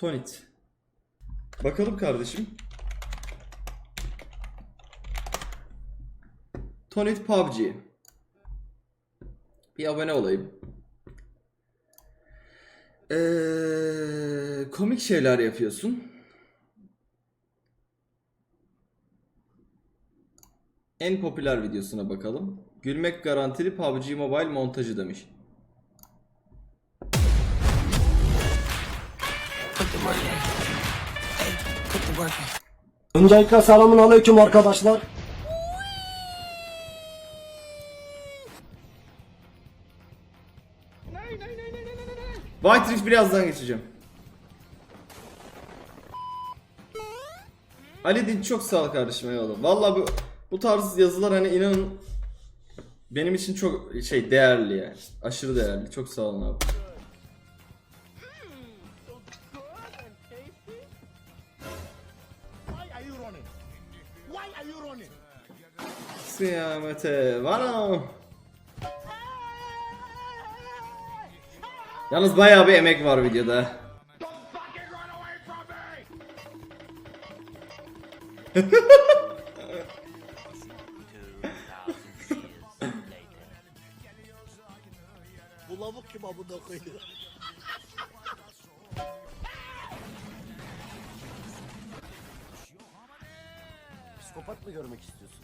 Tonit. Bakalım kardeşim. Tonit PUBG. Bir abone olayım. Ee, komik şeyler yapıyorsun. En popüler videosuna bakalım. Gülmek garantili PUBG Mobile montajı demiş. Öncelikle selamun aleyküm arkadaşlar. White Rift birazdan geçeceğim. Ali Dinç çok sağ ol kardeşim eyvallah. Valla bu bu tarz yazılar hani inanın benim için çok şey değerli yani. Aşırı değerli. Çok sağ olun abi. Kıyamete varam. Yalnız bayağı bir emek var videoda. Bu lavuk kim amına koydu? Psikopat mı görmek istiyorsun?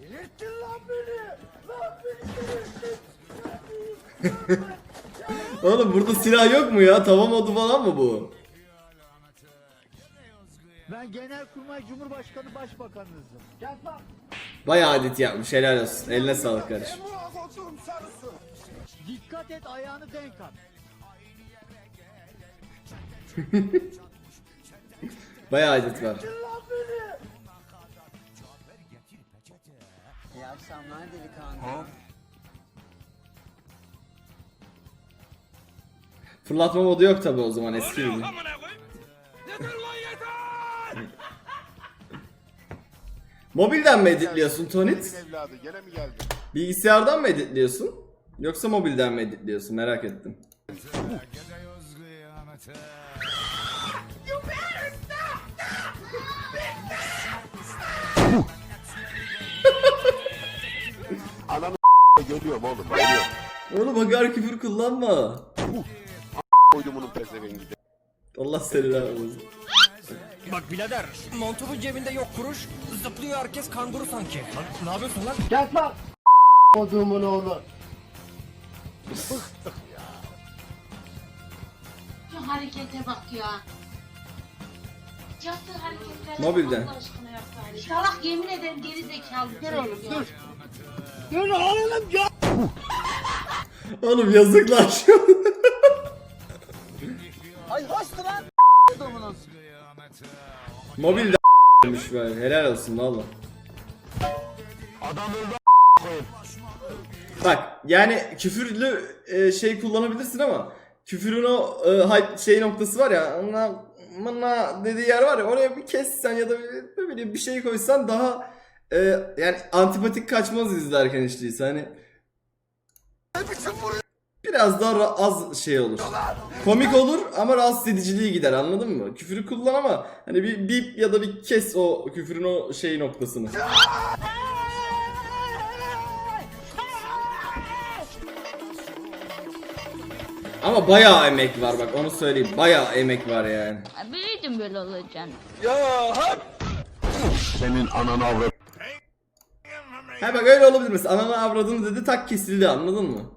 Delirttin lan beni! Lan beni delirttin! Oğlum burada silah yok mu ya? Tava modu falan mı bu? Ben Genelkurmay Cumhurbaşkanı Başbakanınızım. Gel lan. Bayağı adet yapmış. Helal olsun. Eline sağlık kardeşim. Sarısı! Dikkat et ayağını denk at. Bayağı adet var. İyi akşamlar delikanlı. Fırlatma modu yok tabi o zaman eski gibi. Mobilden mi editliyorsun Tonit? evladı gene mi geldin? Bilgisayardan mı editliyorsun? Yoksa mobilden mi editliyorsun? Merak ettim. Geliyorum oğlum geliyorum. Oğlum hagar küfür kullanma. Koydumunun pezevengi. Allah seni olsun. Bak birader montumun cebinde yok kuruş zıplıyor herkes kanguru sanki. Lan ne yapıyorsun lan? Gel lan. Odumun oğlu. Şu harekete bak ya. Yaptığı hareketler Mobilden. Allah aşkına. Salak yemin ederim geri zekalı. Dur oğlum dur. Oğlum yazıklar şu an. Ay hoştu lan. Mobilden demiş böyle. Helal olsun valla. Bak yani küfürlü e, şey kullanabilirsin ama küfürün o e, hype şey noktası var ya ona mına dediği yer var ya oraya bir kessen ya da bir, ne bileyim bir şey koysan daha e, yani antipatik kaçmaz izlerken işte ise hani biraz daha az şey olur. Komik olur ama rahatsız ediciliği gider anladın mı? Küfürü kullan ama hani bir bip ya da bir kes o küfürün o şey noktasını. Ama bayağı emek var bak onu söyleyeyim. Bayağı emek var yani. Biliyordum böyle olacağını. Senin ananı avrat. Ha bak öyle olabilir mesela. Ananı avradını dedi tak kesildi anladın mı?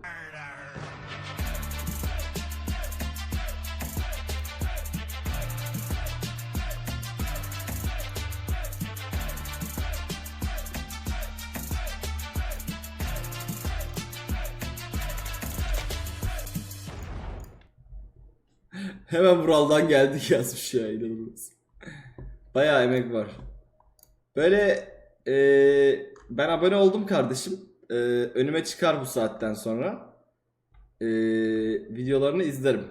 Hemen Vural'dan geldik yazmış ya inanılmaz. Bayağı emek var. Böyle eee, ben abone oldum kardeşim. Eee, önüme çıkar bu saatten sonra. Eee, videolarını izlerim.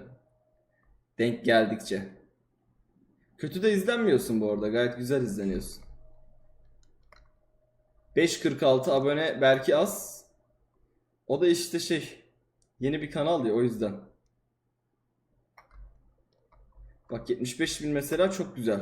Denk geldikçe. Kötü de izlenmiyorsun bu arada. Gayet güzel izleniyorsun. 5.46 abone belki az. O da işte şey Yeni bir kanal ya o yüzden. Bak 75 bin mesela çok güzel.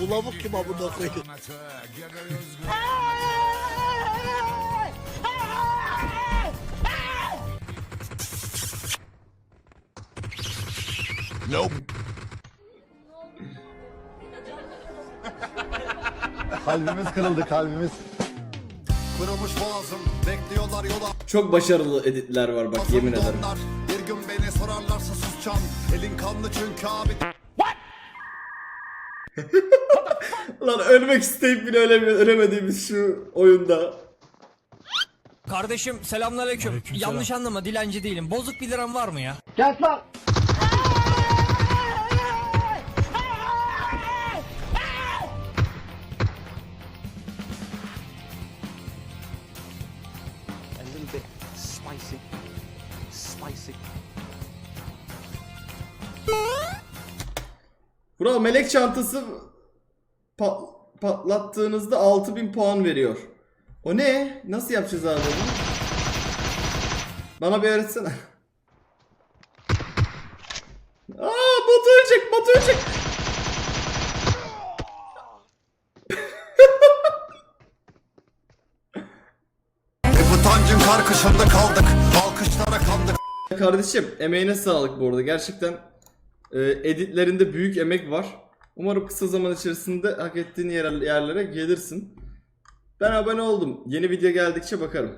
Bu lavuk kim amına koyayım? Kalbimiz kırıldı kalbimiz. Kırılmış boğazım bekliyorlar yola Çok başarılı editler var bak yemin ederim. Bir gün beni sorarlarsa susacağım Elin kanlı çünkü abi Lan ölmek isteyip bile ölemi- ölemediğimiz şu oyunda. Kardeşim selamünaleyküm. Yanlış anlama dilenci değilim. Bozuk bir liram var mı ya? Gel lan. A little bit spicy. Spicy. Vural melek çantası pa- patlattığınızda 6000 puan veriyor. O ne? Nasıl yapacağız abi onu? Bana bir öğretsene. Aa bot ölecek bot ölecek. Utancın karkışında kaldık Alkışlara kandık Kardeşim emeğine sağlık bu arada. Gerçekten e, editlerinde büyük emek var. Umarım kısa zaman içerisinde hak ettiğin yer- yerlere gelirsin. Ben abone oldum. Yeni video geldikçe bakarım.